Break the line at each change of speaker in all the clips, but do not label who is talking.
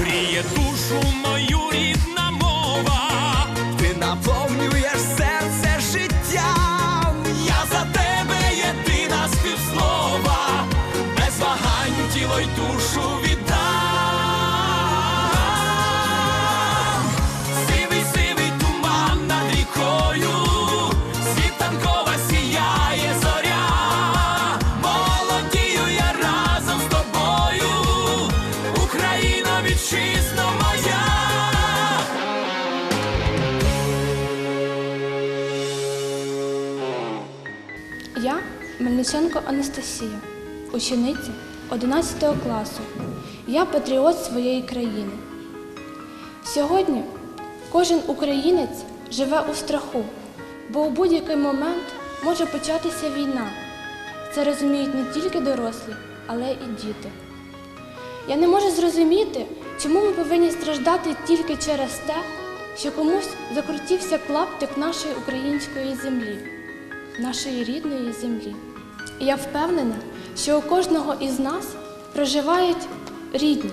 гріє душу мою рідна мова.
Ти наповнюєш серце життям.
Я за тебе єдина співслова, без вагань тіло й душу віддам.
Мельниченко Анастасія, учениця 11 класу. Я патріот своєї країни. Сьогодні кожен українець живе у страху, бо у будь-який момент може початися війна. Це розуміють не тільки дорослі, але і діти. Я не можу зрозуміти, чому ми повинні страждати тільки через те, що комусь закрутився клаптик нашої української землі нашої рідної землі. І я впевнена, що у кожного із нас проживають рідні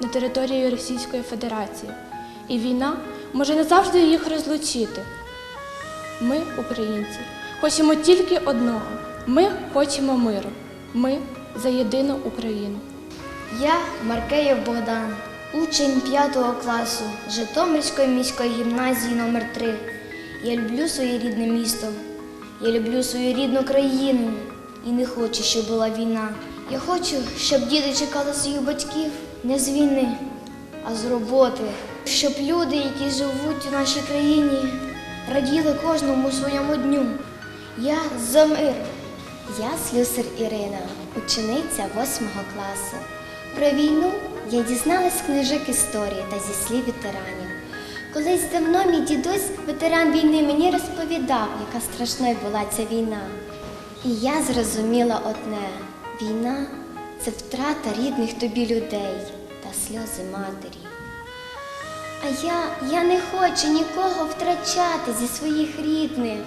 на території Російської Федерації, і війна може не завжди їх розлучити. Ми, українці, хочемо тільки одного. Ми хочемо миру. Ми за єдину Україну.
Я Маркеєв Богдан, учень 5 класу Житомирської міської гімназії номер 3 Я люблю своє рідне місто. Я люблю свою рідну країну і не хочу, щоб була війна. Я хочу, щоб діти чекали своїх батьків не з війни, а з роботи. Щоб люди, які живуть у нашій країні, раділи кожному своєму дню. Я за мир.
Я слюсар Ірина, учениця 8 класу. Про війну я дізналась з книжок історії та зі слів ветеранів. Колись давно мій дідусь, ветеран війни, мені розповідав, яка страшною була ця війна. І я зрозуміла одне: війна це втрата рідних тобі людей та сльози матері. А я, я не хочу нікого втрачати зі своїх рідних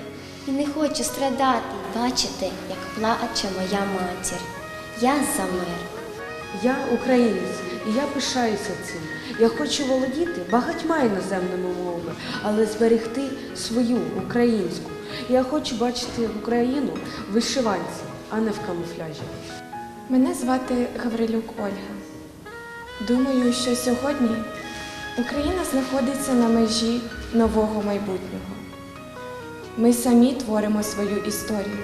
і не хочу страдати, і бачити, як плаче моя матір. Я за мир.
Я українець, і я пишаюся цим. Я хочу володіти багатьма іноземними мовами, але зберегти свою українську. Я хочу бачити Україну в вишиванці, а не в камуфляжі.
Мене звати Гаврилюк Ольга. Думаю, що сьогодні Україна знаходиться на межі нового майбутнього. Ми самі творимо свою історію.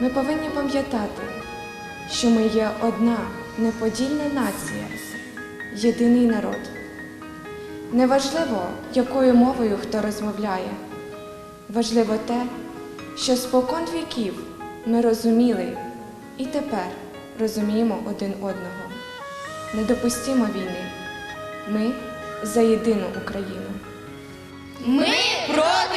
Ми повинні пам'ятати, що ми є одна неподільна нація, єдиний народ. Неважливо, якою мовою хто розмовляє. Важливо те, що спокон віків ми розуміли і тепер розуміємо один одного. Не допустимо війни. Ми за єдину Україну.
Ми проти